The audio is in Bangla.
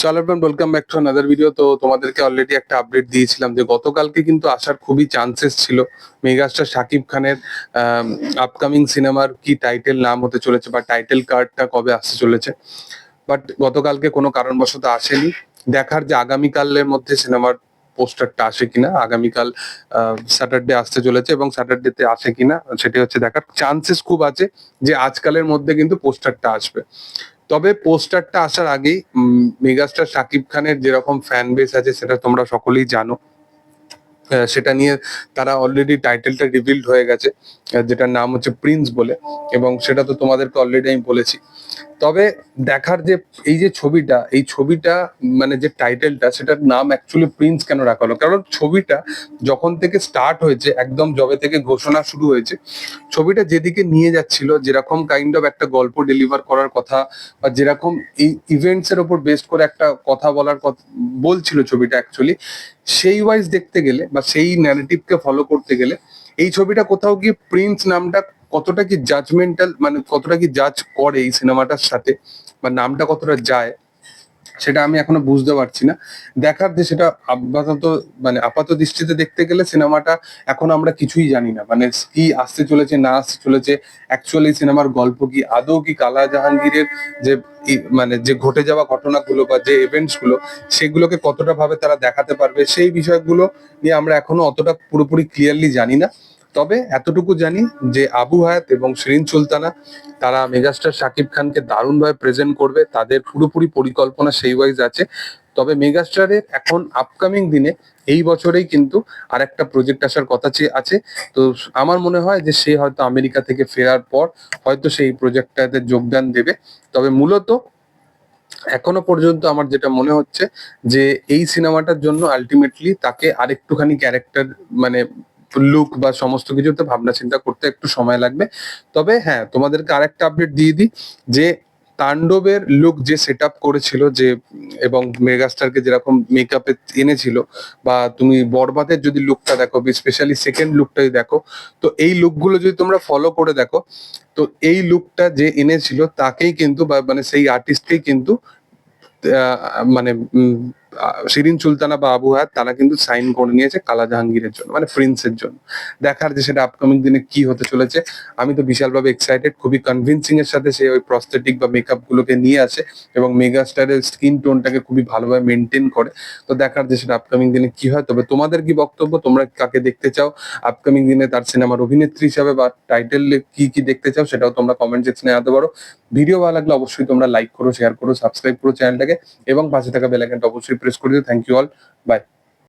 সালারবান welcome back to another video তো তোমাদেরকে অলরেডি একটা আপডেট দিয়েছিলাম যে গতকালকে কিন্তু আসার খুবই চান্সেস ছিল। মেগাস্টার শাকিব খানের আপকামিং সিনেমার কি টাইটেল নাম হতে চলেছে বা টাইটেল কার্ডটা কবে আসতে চলেছে। বাট গতকালকে কোনো কারণবশত আসেনি। দেখার যে আগামীকালের মধ্যে সিনেমার পোস্টারটা আসে কিনা, আগামীকাল স্যাটারডে আসতে চলেছে এবং স্যাটারডেতে আসে কিনা, সেটি হচ্ছে দেখার। চান্সেস খুব আছে যে আজকালের মধ্যে কিন্তু পোস্টারটা আসবে। তবে পোস্টারটা আসার আগেই মেগাস্টার শাকিব খানের যেরকম ফ্যান বেস আছে, সেটা তোমরা সকলেই জানো। সেটা নিয়ে তারা অলরেডি টাইটেলটা রিভিল্ড হয়ে গেছে যেটার নাম হচ্ছে প্রিন্স বলে, এবং সেটা তো তোমাদেরকে অলরেডি আমি বলেছি। তবে দেখার যে এই যে ছবিটা, এই ছবিটা মানে যে টাইটেলটা সেটার নাম অ্যাকচুয়ালি প্রিন্স কেন রাখা হলো? কারণ ছবিটা যখন থেকে স্টার্ট হয়েছে, একদম জবে থেকে ঘোষণা শুরু হয়েছে, ছবিটা যেদিকে নিয়ে যাচ্ছিল, যেরকম কাইন্ড অফ একটা গল্প ডেলিভার করার কথা, বা যেরকম এই ইভেন্টস এর উপর বেস্ট করে একটা কথা বলার কথা বলছিল ছবিটা অ্যাকচুয়ালি সেই ওয়াইজ দেখতে গেলে বা সেই ন্যারেটিভকে ফলো করতে গেলে এই ছবিটা কোথাও গিয়ে প্রিন্স নামটা কতটা কি জাজমেন্টাল মানে কতটা কি জাজ করে এই সিনেমাটার সাথে বা নামটা কতটা যায় সেটা আমি এখনও বুঝতে পারছি না। দেখার যে সেটা আপাতত মানে আপাত দৃষ্টিতে দেখতে গেলে সিনেমাটা এখন আমরা কিছুই জানি না। মানে কি আসতে চলেছে, না আসতে চলেছে অ্যাকচুয়ালি সিনেমার গল্প কি, আদৌ কি কালা জাহাঙ্গীরের যে মানে যে ঘটে যাওয়া ঘটনাগুলো বা যে ইভেন্টসগুলো সেগুলোকে কতটা ভাবে তারা দেখাতে পারবে, সেই বিষয়গুলো নিয়ে আমরা এখনও অতটা পুরোপুরি ক্লিয়ারলি জানি না। তবে এতটুকু জানি যে আবু হায়াত এবং শিরিন সুলতানা, তারা মেগাস্টার শাকিব খানকে দারুণভাবে প্রেজেন্ট করবে, তাদের পুরোপুরি পরিকল্পনা সেই ওয়াইজ আছে। তবে মেগাস্টারের এখন আপকামিং দিনে এই বছরেই কিন্তু আর একটা প্রজেক্ট আসার কথা চে- আছে। তো আমার মনে হয় যে সে হয়তো আমেরিকা থেকে ফেরার পর হয়তো সেই প্রজেক্টটাতে যোগদান দেবে। তবে মূলত এখনও পর্যন্ত আমার যেটা মনে হচ্ছে যে এই সিনেমাটার জন্য আলটিমেটলি তাকে আরেকটুখানি ক্যারেক্টার মানে লুক বা সমস্ত কিছুতে ভাবনা চিন্তা করতে একটু সময় লাগবে। তবে হ্যাঁ তোমাদেরকে আরেকটা আপডেট দিয়ে দিই, যে তাণ্ডবের লুক যে সেট আপ করেছিল, যে এবং মেগাস্টারকে যেরকম মেকআপে এনেছিল, বা তুমি বরবাদের যদি লুকটা দেখো স্পেশালি সেকেন্ড লুকটাই দেখো, তো এই লুকগুলো যদি তোমরা ফলো করে দেখো, তো এই লুকটা যে এনেছিল, তাকেই কিন্তু মানে সেই আর্টিস্টকেই কিন্তু মানে শিরিন সুলতানা বা আবু হায়াত, তারা কিন্তু সাইন করে নিয়েছে কালা জাহাঙ্গীরের জন্য মানে প্রিন্সের জন্য। দেখার যে সেটা আপকামিং দিনে কি হতে চলেছে, আমি তো বিশালভাবে এক্সাইটেড খুবই কনভিনসিং এর সাথে সে ওই প্রস্থেটিক বা মেকআপ গুলোকে নিয়ে আসে এবং মেগাস্টারের স্কিন টোনটাকে খুবই ভালোভাবে মেনটেন করে। তো দেখার যে সেটা আপকামিং দিনে কি হয়, তবে তোমাদের কি বক্তব্য, তোমরা কাকে দেখতে চাও? আপকামিং দিনে তার সিনেমার অভিনেত্রী হিসাবে বা টাইটেল কি কি দেখতে চাও, সেটাও তোমরা কমেন্ট সেকশনে আনতে পারো। ভিডিও ভালো লাগলে অবশ্যই তোমরা লাইক করো শেয়ার করো সাবস্ক্রাইব করো চ্যানেলটাকে এবং পাশে থাকা বেল আইকনটা অবশ্যই প্রেস করে দিও থ্যাংক ইউ অল বাই